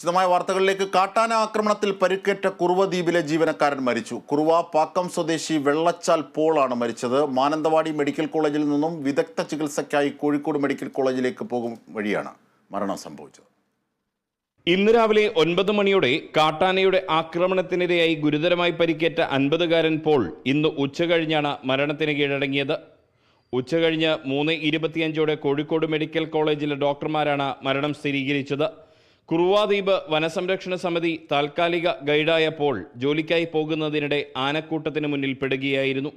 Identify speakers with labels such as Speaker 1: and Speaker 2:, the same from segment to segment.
Speaker 1: വിശദമായ വാർത്തകളിലേക്ക് കാട്ടാന ആക്രമണത്തിൽ പരിക്കേറ്റ കുറുവ ദ്വീപിലെ ജീവനക്കാരൻ മരിച്ചു. കുറുവ പാക്കം സ്വദേശി വെള്ളച്ചാൽ പോളാണ് മരിച്ചത്. മാനന്തവാടി മെഡിക്കൽ കോളേജിൽ നിന്നും വിദഗ്ധ ചികിത്സയ്ക്കായി കോഴിക്കോട് മെഡിക്കൽ കോളേജിലേക്ക് പോകും വഴിയാണ് മരണം സംഭവിച്ചത്.
Speaker 2: ഇന്ന് രാവിലെ ഒൻപത് മണിയോടെ കാട്ടാനയുടെ ആക്രമണത്തിനിരയായി ഗുരുതരമായി പരിക്കേറ്റ അൻപതുകാരൻ പോൾ ഇന്ന് ഉച്ചകഴിഞ്ഞാണ് മരണത്തിന് കീഴടങ്ങിയത്. ഉച്ചകഴിഞ്ഞ് മൂന്ന് ഇരുപത്തിയഞ്ചോടെ കോഴിക്കോട് മെഡിക്കൽ കോളേജിലെ ഡോക്ടർമാരാണ് മരണം സ്ഥിരീകരിച്ചത്. കുറുവാദ്വീപ് വനസംരക്ഷണ സമിതി താൽക്കാലിക ഗൈഡായ പോൾ ജോലിക്കായി പോകുന്നതിനിടെ ആനക്കൂട്ടത്തിന് മുന്നിൽ പെടുകയായിരുന്നു.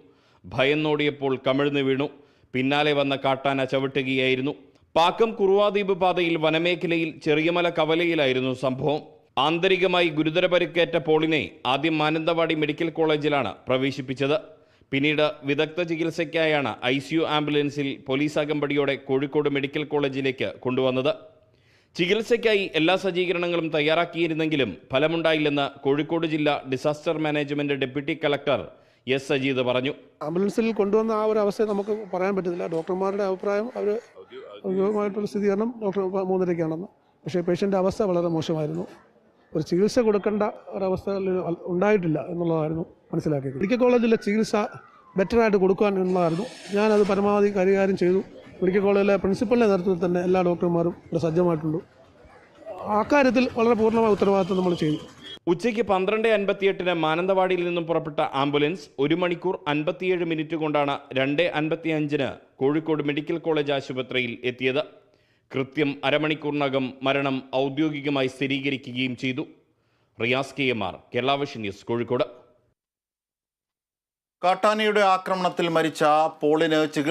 Speaker 2: ഭയന്നോടിയപ്പോൾ കമിഴ്ന്നു വീണു. പിന്നാലെ വന്ന കാട്ടാന ചവിട്ടുകയായിരുന്നു. പാക്കം കുറുവാദ്വീപ് പാതയിൽ വനമേഖലയിൽ ചെറിയമല കവലയിലായിരുന്നു സംഭവം. ആന്തരികമായി ഗുരുതര പരിക്കേറ്റ പോളിനെ ആദ്യം മാനന്തവാടി മെഡിക്കൽ കോളേജിലാണ് പ്രവേശിപ്പിച്ചത്. പിന്നീട് വിദഗ്ധ ചികിത്സയ്ക്കായാണ് ഐ ആംബുലൻസിൽ പോലീസ് അകമ്പടിയോടെ കോഴിക്കോട് മെഡിക്കൽ കോളേജിലേക്ക് കൊണ്ടുവന്നത്. ചികിത്സയ്ക്കായി എല്ലാ സജ്ജീകരണങ്ങളും തയ്യാറാക്കിയിരുന്നെങ്കിലും ഫലമുണ്ടായില്ലെന്ന് കോഴിക്കോട് ജില്ലാ disaster management deputy collector S Sajeed പറഞ്ഞു.
Speaker 3: ആംബുലൻസിൽ കൊണ്ടുവന്ന ആ ഒരു അവസ്ഥ നമുക്ക് പറയാൻ പറ്റത്തില്ല. ഡോക്ടർമാരുടെ അഭിപ്രായം അവർ ഔദ്യോഗികമായിട്ടുള്ള സ്ഥിരീകരണം ഡോക്ടർ മൂന്നരയ്ക്കാണെന്ന്. പക്ഷേ പേഷ്യന്റെ അവസ്ഥ വളരെ മോശമായിരുന്നു. ഒരു ചികിത്സ കൊടുക്കേണ്ട ഒരവസ്ഥ ഉണ്ടായിട്ടില്ല എന്നുള്ളതായിരുന്നു മനസ്സിലാക്കിയത്. മെഡിക്കൽ കോളേജിലെ ചികിത്സ ബെറ്ററായിട്ട് കൊടുക്കാൻ എന്നുള്ളതായിരുന്നു. ഞാനത് പരമാവധി കൈകാര്യം ചെയ്തു. മെഡിക്കൽ കോളേജിലെ പ്രിൻസിപ്പലിന്റെ നേതൃത്വത്തിൽ തന്നെ എല്ലാ ഡോക്ടർമാരും ഇവിടെ സജ്ജമായിട്ടുണ്ട്. അക്കാര്യത്തിൽ വളരെ പൂർണമായ ഉത്തരവാദിത്വം നമ്മൾ ചെയ്തു
Speaker 2: ഉച്ചയ്ക്ക് പന്ത്രണ്ട് അൻപത്തിയെട്ടിന് മാനന്തവാടിയിൽ നിന്നും പുറപ്പെട്ട ആംബുലൻസ് ഒരു മണിക്കൂർ അൻപത്തിയേഴ് മിനിറ്റ് കൊണ്ടാണ് രണ്ട് അൻപത്തിയഞ്ചിന് കോഴിക്കോട് മെഡിക്കൽ കോളേജ് ആശുപത്രിയിൽ എത്തിയത്. കൃത്യം അരമണിക്കൂറിനകം മരണം ഔദ്യോഗികമായി സ്ഥിരീകരിക്കുകയും ചെയ്തു. റിയാസ് കെ എം ആർ കേരളാവശ്യ ന്യൂസ് കോഴിക്കോട്.
Speaker 1: കാട്ടാനയുടെ ആക്രമണത്തിൽ മരിച്ച പോളിന് ചികിത്സ